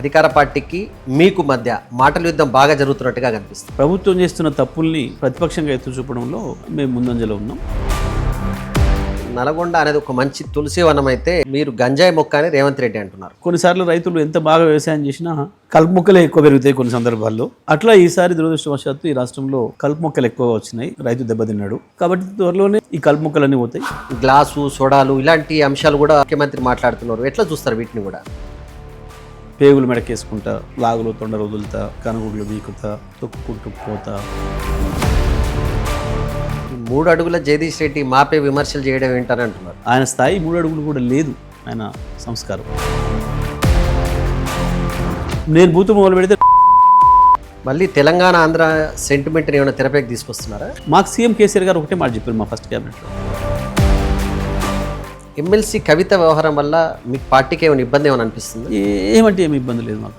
అధికార పార్టీకి మీకు మధ్య మాటల యుద్ధం బాగా జరుగుతున్నట్టుగా కనిపిస్తుంది. ప్రభుత్వం చేస్తున్న తప్పుల్ని ప్రతిపక్షంగా ఎత్తు చూపడంలో మేము ముందంజలో ఉన్నాం. నల్గొండ అనేది ఒక మంచి తులసి వనం అయితే మీరు గంజాయి మొక్క అని రేవంత్ రెడ్డి అంటున్నారు. కొన్నిసార్లు రైతులు ఎంత బాగా వ్యవసాయం చేసినా కలుపు మొక్కలే ఎక్కువ పెరుగుతాయి కొన్ని సందర్భాల్లో. అట్లా ఈసారి దురదృష్టవశాత్తు ఈ రాష్ట్రంలో కలుపు మొక్కలు ఎక్కువగా వచ్చినాయి. రైతు దెబ్బతిన్నాడు. కాబట్టి త్వరలోనే ఈ కలుపు మొక్కలన్నీ పోతాయి. గ్లాసు సోడాలు ఇలాంటి అంశాలు కూడా ముఖ్యమంత్రి మాట్లాడుతున్నారు. ఎట్లా చూస్తారు వీటిని కూడా? పేగులు మెడకేసుకుంటా లాగులు తొండర వదులుతా కనుగుడ్లు బీకుతా తొక్కుకుంటూ పోతా. ఈ మూడు అడుగుల జగదీష్ రెడ్డి మాపే విమర్శలు చేయడం ఏంటని అంటున్నారు. ఆయన స్థాయి మూడు అడుగులు కూడా లేదు ఆయన సంస్కారం. నేను బూతు మొదలు పెడితే మళ్ళీ తెలంగాణ ఆంధ్ర సెంటిమెంట్ని ఏమైనా తెరపైకి తీసుకొస్తున్నారా? మాకు సీఎం కేసీఆర్ గారు ఒకటే మాట చెప్పారు మా ఫస్ట్ క్యాబినెట్లో. ఎమ్మెల్సీ కవిత వ్యవహారం వల్ల మీకు పార్టీకి ఏమైనా ఇబ్బంది ఏమైనా అనిపిస్తుంది? ఏమంటే ఏమి ఇబ్బంది లేదు మాకు.